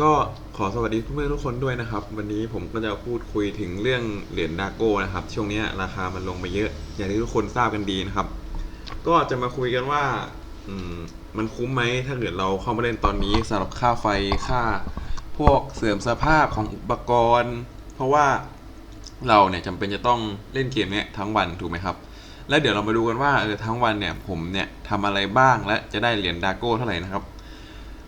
ก็ขอสวัสดีเพื่อนทุกคนด้วยนะครับ วันนี้ผมก็จะพูดคุยถึงเรื่องเหรียญดาโก้นะครับ ช่วงนี้ราคามันลงไปเยอะ อย่างที่ทุกคนทราบกันดีนะครับ ก็จะมาคุยกันว่าอืมมันคุ้มไหมถ้าเกิดเราเข้ามาเล่นตอนนี้สำหรับค่าไฟค่าพวกเสื่อมสภาพของอุปกรณ์ เพราะว่าเราเนี่ยจำเป็นจะต้องเล่นเกมเนี้ยทั้งวันถูกไหมครับ แล้วเดี๋ยวเรามาดูกันว่าเออทั้งวันเนี่ยผมเนี่ยทำอะไรบ้างและจะได้เหรียญดาโก้เท่าไหร่นะครับ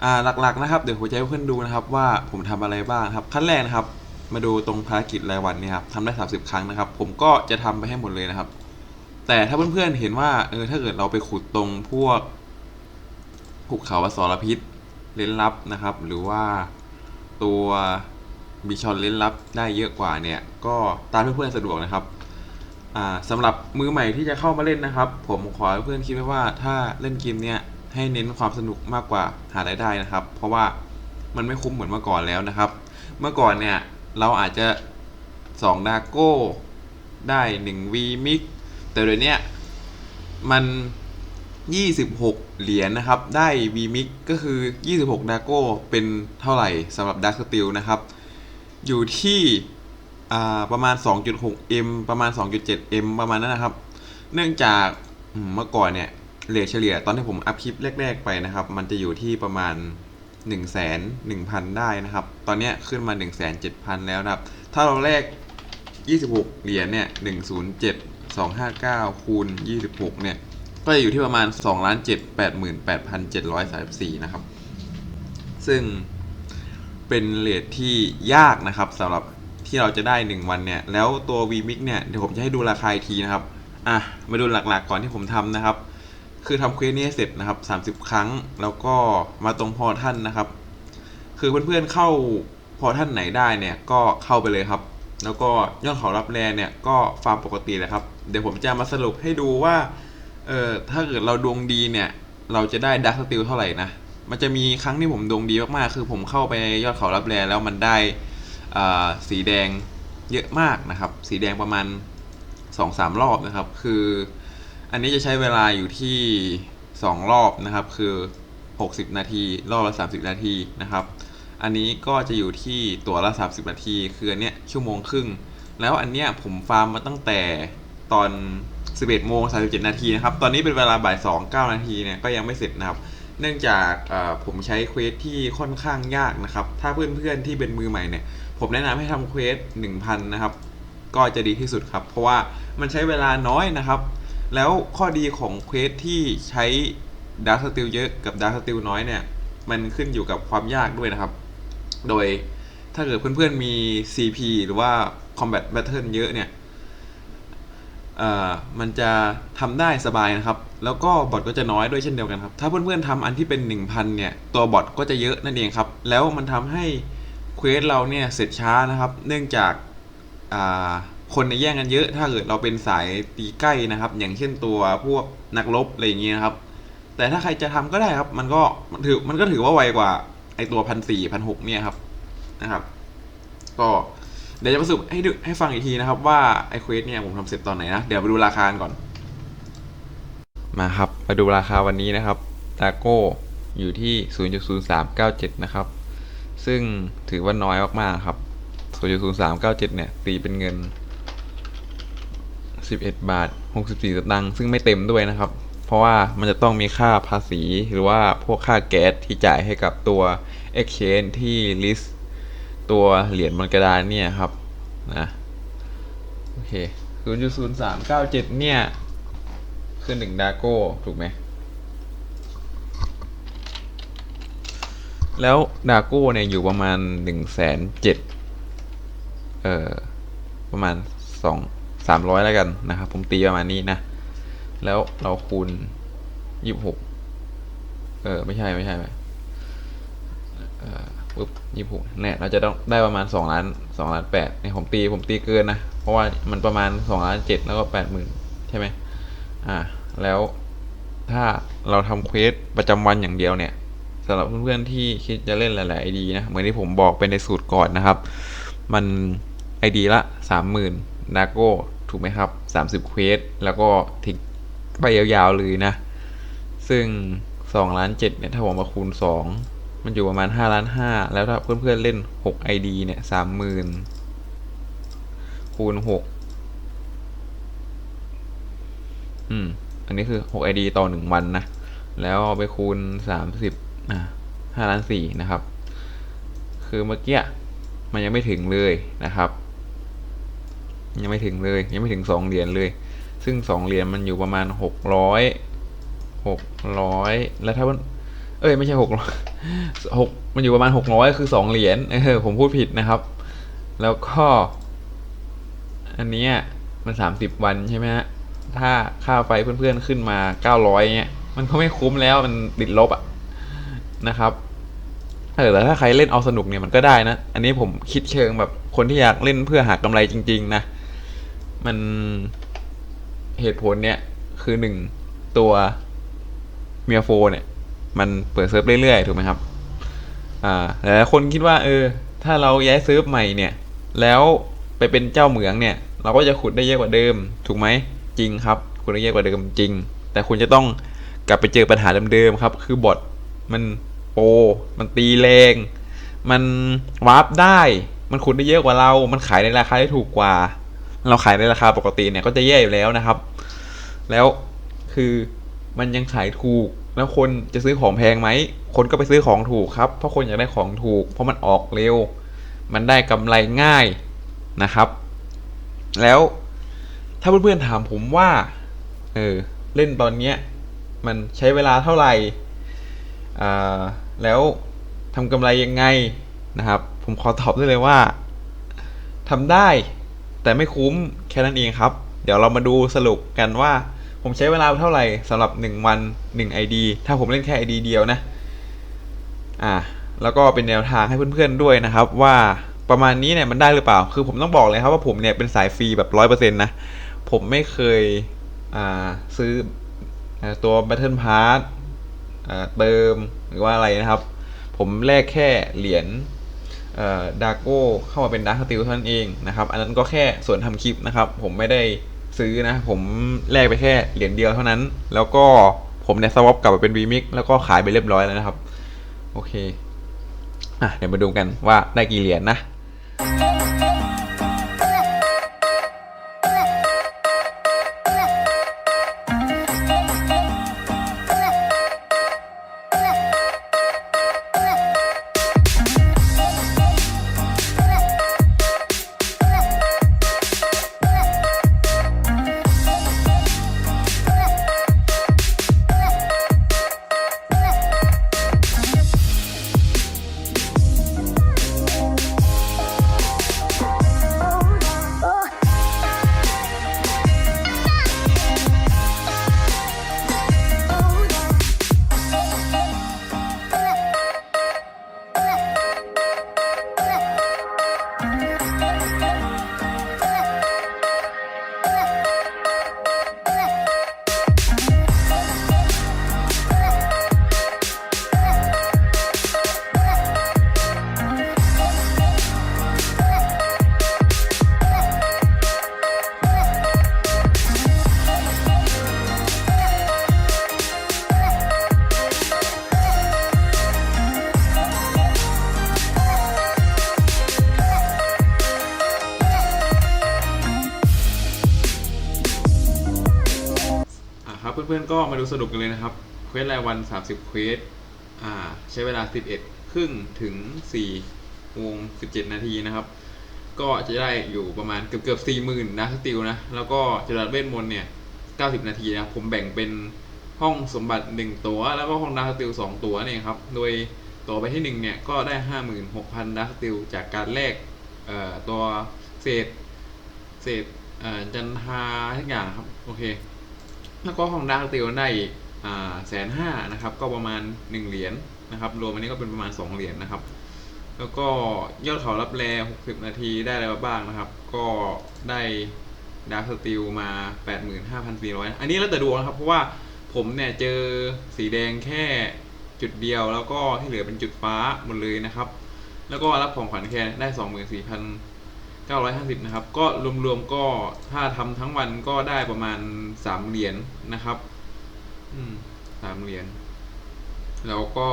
อ่าหลักๆนะครับเดี๋ยวผมจะให้เพื่อนดูนะครับว่าผมทำอะไรบ้างครับขั้นแรกนะครับ มาดูตรงภารกิจรายวันเนี่ยครับทำได้ 30 ครั้งนะครับ ผมก็จะทำไปให้หมดเลยนะครับ แต่ถ้าเพื่อนๆเห็นว่าเออถ้าเกิดเราไปขุดตรงพวกภูเขาอสรพิษเล่นลับนะครับ หรือว่าตัวบิชอนเล่นลับได้เยอะกว่าเนี่ย ก็ตามเพื่อนๆสะดวกนะครับอ่าสำหรับมือใหม่ที่จะเข้ามาเล่นนะครับ ผมขอให้เพื่อนคิดไว้ว่าถ้าเล่นเกมเนี้ย ให้เน้นความสนุกมากกว่าหารายได้นะครับ เพราะว่ามันไม่คุ้มเหมือนเมื่อก่อนแล้วนะครับ เมื่อก่อนเนี่ยเราอาจจะ2ดาโก้ได้1 V Mix แต่เดี๋ยวนี้มัน 26 เหรียญนะครับ ได้ V Mix ก็คือ 26ดาโก้เป็นเท่าไหร่สำหรับ Dark Steel นะครับ อยู่ที่ประมาณ 2.6M ประมาณ 2.7M ประมาณนั้นนะครับ เนื่องจากเมื่อก่อนเนี่ย เรทเฉลี่ยตอนที่ผมอัพคลิปแรก ๆไปนะครับ มันจะอยู่ที่ประมาณ 1 1 0 0 0 0 ได้นะครับ ตอนนี้ขึ้นมา 1 7 0 0 0 แล้วนะครับ ถ้าเราแลก 26 เหรียญเนี่ย 107 259 คูณ 26 เนี่ย ก็จะอยู่ที่ประมาณ 2 7 8 8 7 3 4 นะครับ ซึ่งเป็นเลทที่ยากนะครับสำหรับที่เราจะได้ 1 วันเนี่ย แล้วตัว VMix เนี่ย เดี๋ยวผมจะให้ดูราคาอีกทีนะครับ อะ มาดูหลักๆก่อนที่ผมทำนะครับ คือทำเควสนี้ให้เสร็จนะครับ 30 ครั้ง แล้วก็มาตรงพอท่านนะครับ คือเพื่อนๆเข้าพอท่านไหนได้เนี่ยก็เข้าไปเลยครับ แล้วก็ยอดเขารับแรเนี่ยก็ฟาร์มปกติเลยครับ เดี๋ยวผมจะมาสรุปให้ดูว่า เออถ้าเกิดเราดวงดีเนี่ย เราจะได้ดักสติลเท่าไหร่นะ มันจะมีครั้งที่ผมดวงดีมากๆ คือผมเข้าไปยอดเขารับแรแล้วมันได้สีแดงเยอะมากนะครับ สีแดงประมาณ2อสามรอบนะครับ คือ อันนี้จะใช้เวลาอยู่ที่ 2 รอบนะครับ คือ 60 นาที รอบละ 30 นาทีนะครับ อันนี้ก็จะอยู่ที่ตัวละ 30 นาที คืออันเนี้ยชั่วโมงครึ่ง แล้วอันเนี้ยผมฟาร์มมาตั้งแต่ตอน 11โมง37 นาทีนะครับ ตอนนี้เป็นเวลาบ่าย2 9 นาทีเนี่ยก็ยังไม่เสร็จนะครับ เนื่องจากผมใช้เควสที่ค่อนข้างยากนะครับ ถ้าเพื่อนๆที่เป็นมือใหม่เนี่ย ผมแนะนำให้ทำเควส 1,000 นะครับ ก็จะดีที่สุดครับ เพราะว่ามันใช้เวลาน้อยนะครับ แล้วข้อดีของเควสที่ใช้ดาร์ s สติลเยอะกับดาร์ s สติลน้อยเนี่ย มันขึ้นอยู่กับความยากด้วยนะครับ โดยถ้าเกิดเพื่อนๆมี CP หรือว่า Combat Battle เยอะเนี่ยมันจะทำได้สบายนะครับ แล้วก็บอทก็จะน้อยด้วยเช่นเดียวกันครับ ถ้าเพื่อนๆทำอันที่เป็น 1000 เนี่ย ตัวบอทก็จะเยอะนั่นเองครับ แล้วมันทำให้เควสเราเนี่ยเสร็จช้านะครับ เนื่องจาก คนในแย่งกันเยอะ ถ้าเกิดเราเป็นสายตีใกล้นะครับ อย่างเช่นตัวพวกนักรบอะไรอย่างเงี้ยนะครับ แต่ถ้าใครจะทำก็ได้ครับ มันก็มันถือมันก็ถือว่าไวกว่าไอตัวพันสี่พันหกเนี่ยครับนะครับ ก็เดี๋ยวจะมาสรุปให้ดูให้ฟังอีกทีนะครับ ว่าไอเควสเนี่ยผมทำเสร็จตอนไหนนะเดี๋ยวไปดูราคากันก่อน มาครับมาดูราคาวันนี้นะครับตาโก้อยู่ที่ 0.0397 นะครับ ซึ่งถือว่าน้อยมากๆครับ 0.0397 เนี่ยตีเป็นเงิน 11บาท 64 สตางค์ซึ่งไม่เต็มด้วยนะครับ เพราะว่ามันจะต้องมีค่าภาษีหรือว่าพวกค่าแก๊สที่จ่ายให้กับตัว Exchange ที่ list ตัวเหรียญบนกระดานเนี่ยครับนะโอเค 0.0397 เนี่ย คือหนึ่งดาโก้ ถูกไหม แล้วดาโก้เนี่ย อยู่ประมาณหนึ่งแสนเจ็ดเอ่อ ประมาณส องสามร้อยแล้วกันนะครับ ผมตีประมาณนี้นะ แล้วเราคูณยี่หกเออ ไม่ใช่ไม่ใช่ไหมเอ่อปุ๊บยี่หกเนี่ยเราจะต้องได้ประมาณสองล้านสองล้านแปดเนี่ยผมตีผมตีเกินนะ เพราะว่ามันประมาณสองล้านเจ็ดแล้วก็แปดหมื่นใช่ไหมอ่า แล้วถ้าเราทำเควสประจำวันอย่างเดียวเนี่ยสำหรับเพื่อนๆที่คิดจะเล่นหลายๆ ID นะ เหมือนที่ผมบอกไปในสูตรก่อนนะครับ มัน ID ละสามหมื่น ดาโก้ถูกไหมครับสามสิบเควส แล้วก็ทิ้งไปยาวๆเลยนะ ซึ่งสองล้านเจ็ดเนี่ยถ้าผมมาคูณสองมันอยู่ประมาณห้าล้านห้าแล้วถ้าเพื่อนๆเล่นหกไอดีเนี่ยสามหมื่นคูณหกอืม อันนี้คือหกไอดีต่อหนึ่งวันนะ แล้วเอาไปคูณสามสิบอะห้าล้านสี่นะครับ คือเมื่อกี้มันยังไม่ถึงเลยนะครับ ยังไม่ถึงเลย ยังไม่ถึงสองเหรียญเลย ซึ่งสองเหรียญมันอยู่ประมาณหกร้อยหกร้อยแล้วถ้ามันเอ้ยไม่ใช่หกร้อยหกมันอยู่ประมาณหกร้อยคือสองเหรียญเออผมพูดผิดนะครับ แล้วก็ อันนี้มันสามสิบวันใช่ไหมฮะถ้าค่าไฟเพื่อนๆขึ้นมาเก้าร้อยเงี้ยมันก็ไม่คุ้มแล้วมันติดลบอะนะครับเออแต่ถ้าใครเล่นเอาสนุกเนี่ยมันก็ได้นะ อันนี้ผมคิดเชิงแบบคนที่อยากเล่นเพื่อหากำไรจริง ๆ นะ มันเหตุผลเนี่ย คือหนึ่งตัวเมียโฟเนี่ย มันเปิดเซิร์ฟเรื่อยๆ ถูกไหมครับ อ่าหลายคนคิดว่า เออ ถ้าเราย้ายเซิร์ฟใหม่เนี่ย แล้วไปเป็นเจ้าเหมืองเนี่ย เราก็จะขุดได้เยอะกว่าเดิม ถูกไหมจริงครับ ขุดได้เยอะกว่าเดิมจริง แต่คุณจะต้องกลับไปเจอปัญหาเดิมๆครับ คือบอทมันโปมันตีแรง มันวาร์ปได้ มันขุดได้เยอะกว่าเรา มันขายในราคาที่ถูกกว่า เราขายในราคาปกติเนี่ยก็จะแย่อยู่แล้วนะครับ แล้วคือมันยังขายถูก แล้วคนจะซื้อของแพงไหม คนก็ไปซื้อของถูกครับ เพราะคนอยากได้ของถูก เพราะมันออกเร็ว มันได้กำไรง่ายนะครับ แล้วถ้าเพื่อนๆถามผมว่า เออ เล่นตอนเนี้ยมันใช้เวลาเท่าไหร่ อ่า แล้วทำกำไรยังไงนะครับ ผมขอตอบได้เลยว่าทำได้ แต่ไม่คุ้มแค่นั้นเองครับ เดี๋ยวเรามาดูสรุปกันว่า ผมใช้เวลาเท่าไหร่สำหรับ 1 วัน 1 ID ถ้าผมเล่นแค่ ID เดียวนะ อ่า แล้วก็เป็นแนวทางให้เพื่อนๆด้วยนะครับ ว่าประมาณนี้เนี่ยมันได้หรือเปล่า คือผมต้องบอกเลยครับว่าผมเนี่ยเป็นสายฟรีแบบร้อยเปอร์เซ็นต์นะ ผมไม่เคยอ่าซื้อตัว Battle Pass อ่าเติมหรือว่าอะไรนะครับ ผมแลกแค่เหรียญ ดาโก้เข้ามาเป็นดาร์คสติลเท่านั้นเองนะครับ อันนั้นก็แค่ส่วนทำคลิปนะครับ ผมไม่ได้ซื้อนะ ผมแลกไปแค่เหรียญเดียวเท่านั้น แล้วก็ผมเนี่ยสวอปกลับมาเป็นบีมิกแล้วก็ขายไปเรียบร้อยแล้วนะครับ โอเคอะเดี๋ยวมาดูกันว่าได้กี่เหรียญนนะ เพื่อนๆก็มาดูสรุปกันเลยนะครับเควสรายวัน 30เควสอ่าใช้เวลา 11 ครึ่งถึง4โมง17 นาทีนะครับ ก็จะได้อยู่ประมาณเกือบเกือบ4 0,000นะสติลนะ แล้วก็จรัสเวทมนต์เนี่ย 90 นาทีนะ ผมแบ่งเป็นห้องสมบัติ 1 ตัว แล้วก็ห้องดาร์คสติล2ตัวเนี่ยครับ โดยตัวไปที่ 1 เนี่ย ก็ได้ 56,000ดาร์คสติลจากการแลกเอ่อตัวเศษเศษเอ่อจันทาทุกอย่างครับ โอเค แล้วก็ของดาร์กติลได้อีกแสนห้านะครับก็ประมาณ 1 เหรียญนะครับรวมอันนี้ก็เป็นประมาณ 2 เหรียญนะครับ แล้วก็ยอดเขารับแล60 นาทีได้อะไรบ้างนะครับ ก็ได้ดาร์กสติลมา 85,400 อันนี้แล้วแต่ดวงนะครับ เพราะว่าผมเนี่ยเจอสีแดงแค่จุดเดียว แล้วก็ที่เหลือเป็นจุดฟ้าหมดเลยนะครับ แล้วก็รับของขวัญแค่ได้ 24,000 950 นะครับ ก็รวมๆก็ถ้าทำทั้งวันก็ได้ประมาณ 3 เหรียญนะครับ อืมสามเหรียญ แล้วก็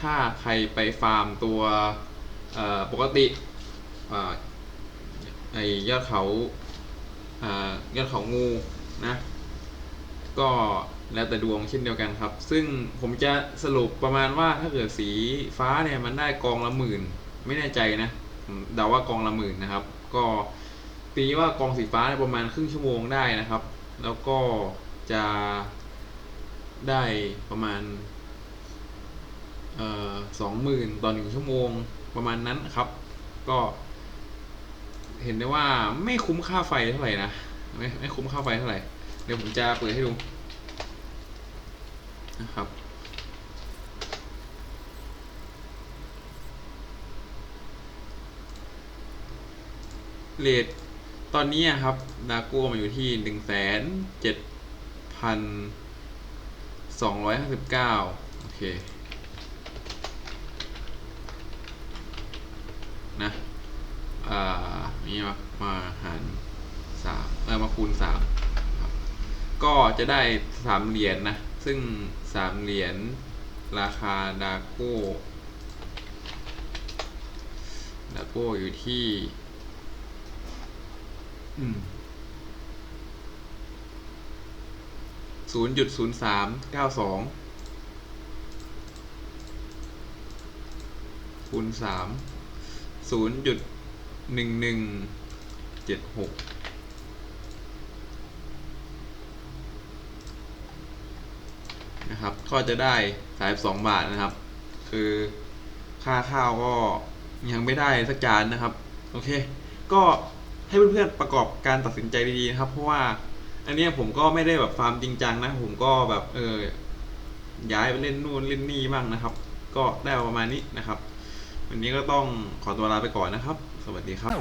ถ้าใครไปฟาร์มตัวปกติอไอยอดเขาอยอดเขางูนะ ก็แล้วแต่ดวงเช่นเดียวกันครับ ซึ่งผมจะสรุปประมาณว่าถ้าเกิดสีฟ้าเนี่ยมันได้กองละหมื่น ไม่แน่ใจนะ เดาว่ากองละหมื่นนะครับ ก็ตีว่ากองสีฟ้าเนี่ยประมาณครึ่งชั่วโมงได้นะครับ แล้วก็จะได้ประมาณสองหมื่นต่อหนึ่งชั่วโมงประมาณนั้นครับ ก็เห็นได้ว่าไม่คุ้มค่าไฟเท่าไหร่นะไม่ไม่คุ้มค่าไฟเท่าไหร่ เดี๋ยวผมจะเปิดให้ดูนะครับ เรทตอนนี้อะครับดาโก้มาอยู่ที่หนึ่งแสนเจ็ดพันสองร้อยห้าสิบเก้าโอเคนะอ่านี่มามาหารสามเออมาคูณสามก็จะได้สามเหรียญนนะซึ่งสามเหรียญราคาดาโก้ดาโก้อยู่ที่ ศูนย์จุดศูนย์สามเก้าสองคูณสามศูนย์จุดหนึ่งหนึ่งเจ็ดหกนะครับก็จะได้สายสองบาทนะครับ คือค่าข้าวก็ยังไม่ได้สักจานนะครับ โอเค ก็ ให้เพื่อนๆประกอบการตัดสินใจดีๆนะครับ เพราะว่า อันนี้ผมก็ไม่ได้แบบฟาร์มจริงจังนะ ผมก็แบบเออย้ายไปเล่นนู่นเล่นนี่บ้างนะครับ ก็ได้ประมาณนี้นะครับ วันนี้ก็ต้องขอตัวลาไปก่อนนะครับ สวัสดีครับ